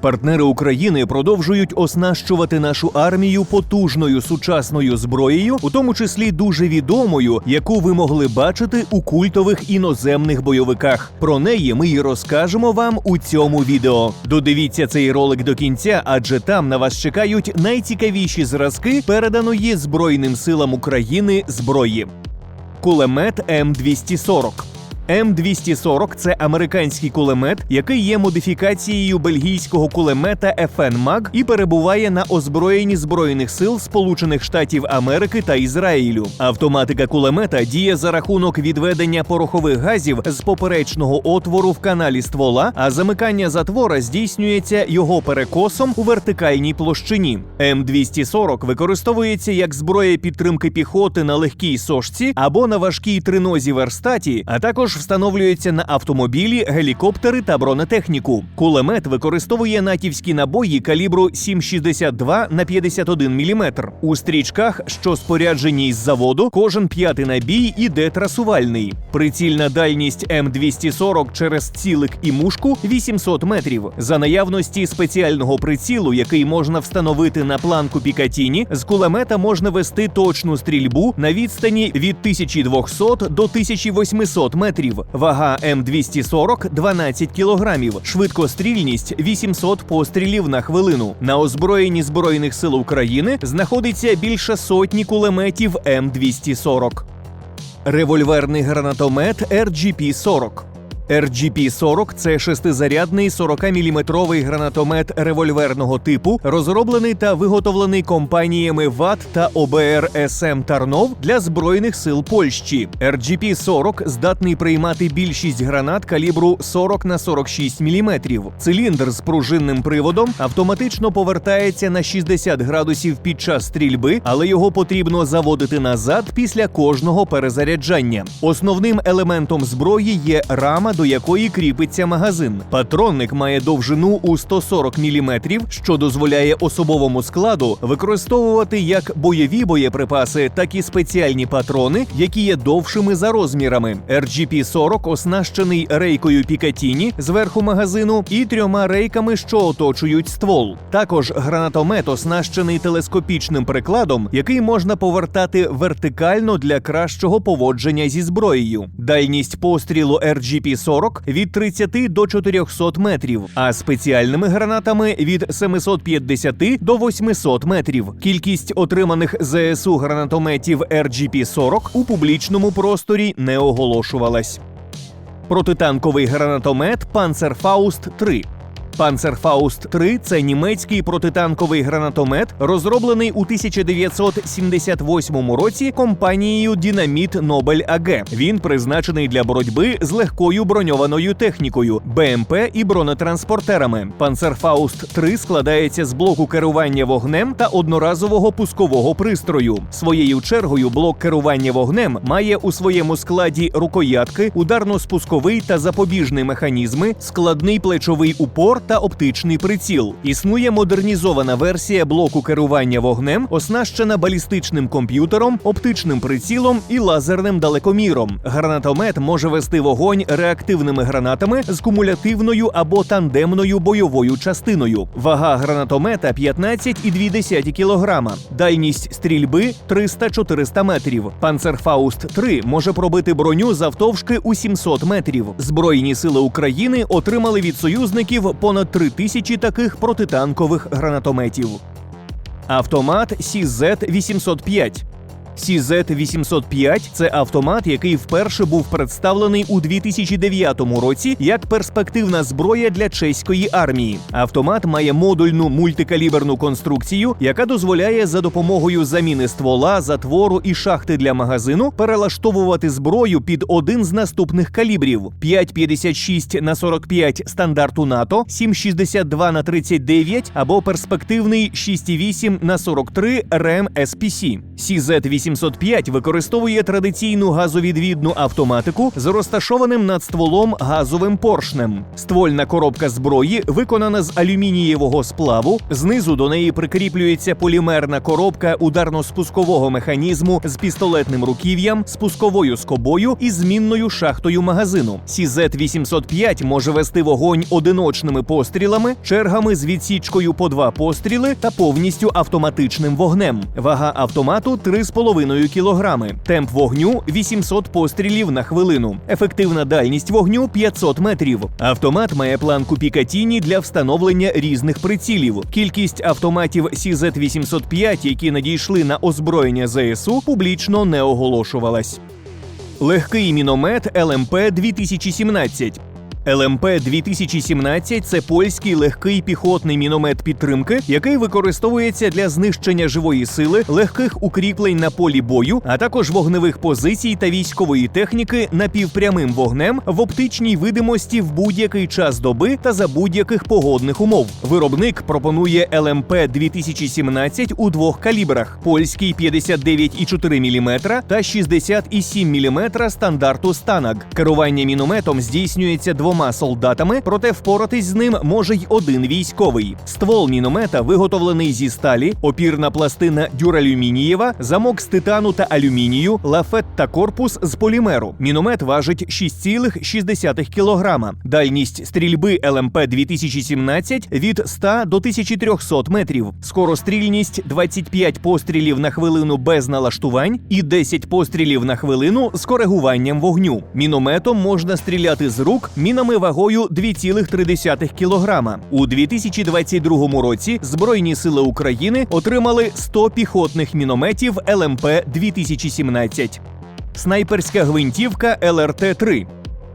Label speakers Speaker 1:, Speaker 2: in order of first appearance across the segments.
Speaker 1: Партнери України продовжують оснащувати нашу армію потужною сучасною зброєю, у тому числі дуже відомою, яку ви могли бачити у культових іноземних бойовиках. Про неї ми й розкажемо вам у цьому відео. Додивіться цей ролик до кінця, адже там на вас чекають найцікавіші зразки переданої Збройним силам України зброї. Кулемет М240 М240 – це американський кулемет, який є модифікацією бельгійського кулемета FN MAG і перебуває на озброєнні збройних сил Сполучених Штатів Америки та Ізраїлю. Автоматика кулемета діє за рахунок відведення порохових газів з поперечного отвору в каналі ствола, а замикання затвора здійснюється його перекосом у вертикальній площині. М240 використовується як зброя підтримки піхоти на легкій сошці або на важкій тринозі верстаті, а також встановлюється на автомобілі, гелікоптери та бронетехніку. Кулемет використовує натівські набої калібру 7,62 на 51 мм. У стрічках, що споряджені із заводу, кожен п'ятий набій іде трасувальний. Прицільна дальність М240 через цілик і мушку 800 метрів. За наявності спеціального прицілу, який можна встановити на планку Пікатіні, з кулемета можна вести точну стрільбу на відстані від 1200 до 1800 метрів. Вага М240 – 12 кілограмів, швидкострільність 800 пострілів на хвилину. На озброєнні збройних сил України знаходиться більше сотні кулеметів М240. Револьверний гранатомет RGP-40 RGP-40 – це шестизарядний 40-мм гранатомет револьверного типу, розроблений та виготовлений компаніями ВАТ та ОБР СМ Тарнов для збройних сил Польщі. RGP-40 здатний приймати більшість гранат калібру 40 на 46 мм. Циліндр з пружинним приводом автоматично повертається на 60 градусів під час стрільби, але його потрібно заводити назад після кожного перезаряджання. Основним елементом зброї є рама до якої кріпиться магазин. Патронник має довжину у 140 мм, що дозволяє особовому складу використовувати як бойові боєприпаси, так і спеціальні патрони, які є довшими за розмірами. RGP-40 оснащений рейкою Пікатіні зверху магазину і трьома рейками, що оточують ствол. Також гранатомет оснащений телескопічним прикладом, який можна повертати вертикально для кращого поводження зі зброєю. Дальність пострілу RGP-40 від 30 до 400 метрів, а спеціальними гранатами від 750 до 800 метрів. Кількість отриманих ЗСУ гранатометів RGP-40 у публічному просторі не оголошувалась. Протитанковий гранатомет Панцерфауст 3 Panzerfaust 3 – це німецький протитанковий гранатомет, розроблений у 1978 році компанією Дінаміт Нобель АГ. Він призначений для боротьби з легкою броньованою технікою, БМП і бронетранспортерами. Panzerfaust 3 складається з блоку керування вогнем та одноразового пускового пристрою. Своєю чергою блок керування вогнем має у своєму складі рукоятки, ударно-спусковий та запобіжний механізми, складний плечовий упор та оптичний приціл. Існує модернізована версія блоку керування вогнем, оснащена балістичним комп'ютером, оптичним прицілом і лазерним далекоміром. Гранатомет може вести вогонь реактивними гранатами з кумулятивною або тандемною бойовою частиною. Вага гранатомета 15,2 кг. Дальність стрільби 300-400 метрів. Панцерфауст 3 може пробити броню завтовшки у 700 метрів. Збройні сили України отримали від союзників понад 3 тисячі таких протитанкових гранатометів. Автомат CZ-805 CZ-805 – це автомат, який вперше був представлений у 2009 році як перспективна зброя для чеської армії. Автомат має модульну мультикаліберну конструкцію, яка дозволяє за допомогою заміни ствола, затвору і шахти для магазину перелаштовувати зброю під один з наступних калібрів: 5,56 на 45 стандарту НАТО, 7,62 на 39 або перспективний 6,8 на 43 РЕМ SPC. CZ-805 CZ-805 використовує традиційну газовідвідну автоматику з розташованим над стволом газовим поршнем. Ствольна коробка зброї виконана з алюмінієвого сплаву. Знизу до неї прикріплюється полімерна коробка ударно-спускового механізму з пістолетним руків'ям, спусковою скобою і змінною шахтою магазину. CZ-805 може вести вогонь одиночними пострілами, чергами з відсічкою по два постріли та повністю автоматичним вогнем. Вага автомату 3,5 кілограми. Темп вогню 800 пострілів на хвилину. Ефективна дальність вогню 500 метрів. Автомат має планку Пікатіні для встановлення різних прицілів. Кількість автоматів CZ-805, які надійшли на озброєння ЗСУ, публічно не оголошувалась. Легкий міномет ЛМП 2017 ЛМП 2017 це польський легкий піхотний міномет підтримки, який використовується для знищення живої сили, легких укріплень на полі бою, а також вогневих позицій та військової техніки напівпрямим вогнем в оптичній видимості в будь-який час доби та за будь-яких погодних умов. Виробник пропонує ЛМП 2017 у двох калібрах: польський 59,4 мм та 60,7 мм стандарту Станаг. Керування мінометом здійснюється двома солдатами, проте впоратись з ним може й один військовий. Ствол міномета виготовлений зі сталі, опірна пластина дюралюмінієва, замок з титану та алюмінію, лафет та корпус з полімеру. Міномет важить 6,6 кг. Дальність стрільби ЛМП 2017 від 100 до 1300 метрів. Скорострільність 25 пострілів на хвилину без налаштувань і 10 пострілів на хвилину з коригуванням вогню. Мінометом можна стріляти з рук мінами вагою 2,3 кілограма. У 2022 році Збройні сили України отримали 100 піхотних мінометів ЛМП 2017. Снайперська гвинтівка ЛРТ-3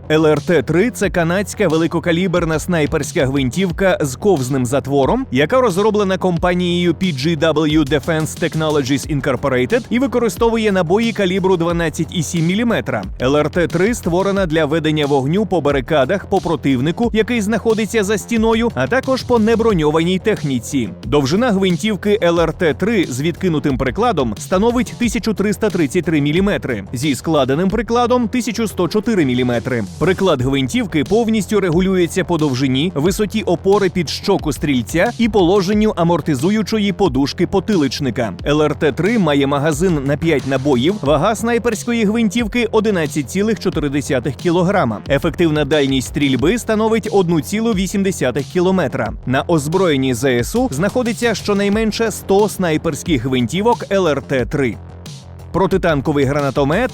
Speaker 1: ЛРТ-3 це канадська великокаліберна снайперська гвинтівка з ковзним затвором, яка розроблена компанією PGW Defense Technologies Incorporated і використовує набої калібру 12,7 мм. ЛРТ-3 створена для ведення вогню по барикадах по противнику, який знаходиться за стіною, а також по неброньованій техніці. Довжина гвинтівки ЛРТ-3 з відкинутим прикладом становить 1333 мм, зі складеним прикладом 1104 мм. Приклад гвинтівки повністю регулюється по довжині, висоті опори під щоку стрільця і положенню амортизуючої подушки потиличника. ЛРТ-3 має магазин на 5 набоїв, вага снайперської гвинтівки 11,4 кг. Ефективна дальність стрільби становить 1,8 км. На озброєнні ЗСУ знаходиться щонайменше 100 снайперських гвинтівок ЛРТ-3. Протитанковий гранатомет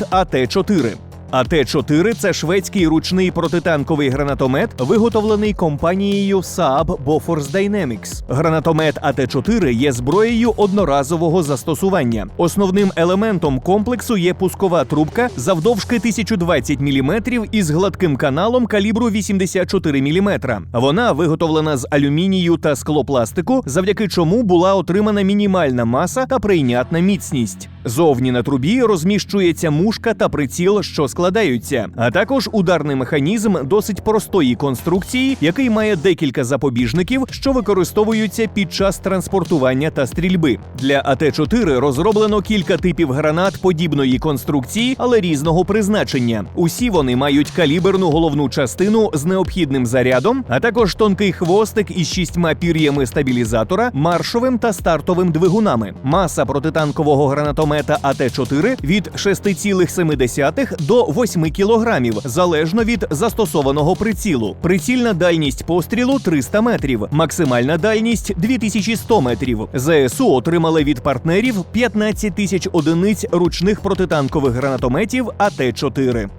Speaker 1: АТ-4 АТ-4 це шведський ручний протитанковий гранатомет, виготовлений компанією Saab Bofors Dynamics. Гранатомет АТ-4 є зброєю одноразового застосування. Основним елементом комплексу є пускова трубка завдовжки 1020 мм із гладким каналом калібру 84 мм. Вона виготовлена з алюмінію та склопластику, завдяки чому була отримана мінімальна маса та прийнятна міцність. Зовні на трубі розміщується мушка та приціл, що складаються, а також ударний механізм досить простої конструкції, який має декілька запобіжників, що використовуються під час транспортування та стрільби. Для АТ-4 розроблено кілька типів гранат подібної конструкції, але різного призначення. Усі вони мають каліберну головну частину з необхідним зарядом, а також тонкий хвостик із шістьма пір'ями стабілізатора, маршовим та стартовим двигунами. Маса протитанкового гранатомета АТ-4 від 6,7 до 8 кілограмів, залежно від застосованого прицілу. Прицільна дальність пострілу 300 метрів, максимальна дальність 2100 метрів. ЗСУ отримали від партнерів 15 тисяч одиниць ручних протитанкових гранатометів АТ-4.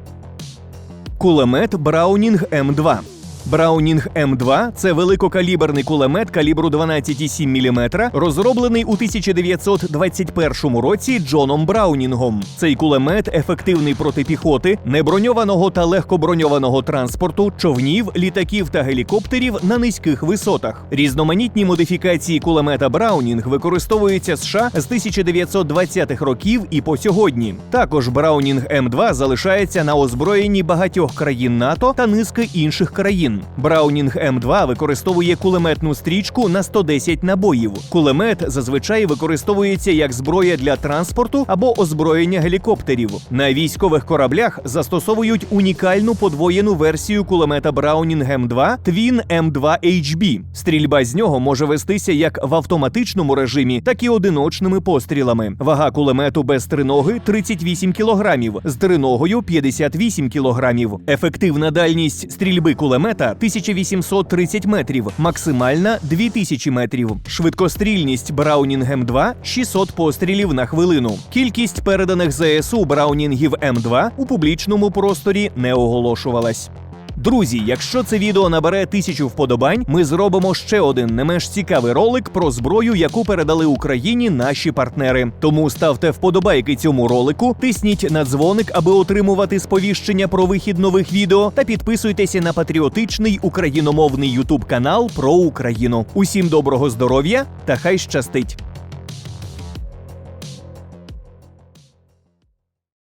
Speaker 1: Кулемет Браунінг М2 Браунінг М2 це великокаліберний кулемет калібру 12,7 мм, розроблений у 1921 році Джоном Браунінгом. Цей кулемет ефективний проти піхоти, неброньованого та легкоброньованого транспорту, човнів, літаків та гелікоптерів на низьких висотах. Різноманітні модифікації кулемета Браунінг використовуються США з 1920-х років і по сьогодні. Також Браунінг М2 залишається на озброєнні багатьох країн НАТО та низки інших країн. Твін. Браунінг М2 використовує кулеметну стрічку на 110 набоїв. Кулемет зазвичай використовується як зброя для транспорту або озброєння гелікоптерів. На військових кораблях застосовують унікальну подвоєну версію кулемета Браунінг М2 Twin M2 HB. Стрільба з нього може вестися як в автоматичному режимі, так і одиночними пострілами. Вага кулемету без триноги 38 кілограмів, з триногою 58 кілограмів. Ефективна дальність стрільби кулемета 1830 метрів, максимальна 2000 метрів. Швидкострільність Браунінг М2 600 пострілів на хвилину. Кількість переданих ЗСУ Браунінгів М2 у публічному просторі не оголошувалась. Друзі, якщо це відео набере тисячу вподобань, ми зробимо ще один не менш цікавий ролик про зброю, яку передали Україні наші партнери. Тому ставте вподобайки цьому ролику, тисніть на дзвоник, аби отримувати сповіщення про вихід нових відео, та підписуйтеся на патріотичний україномовний ютуб канал про Україну. Усім доброго здоров'я та хай щастить!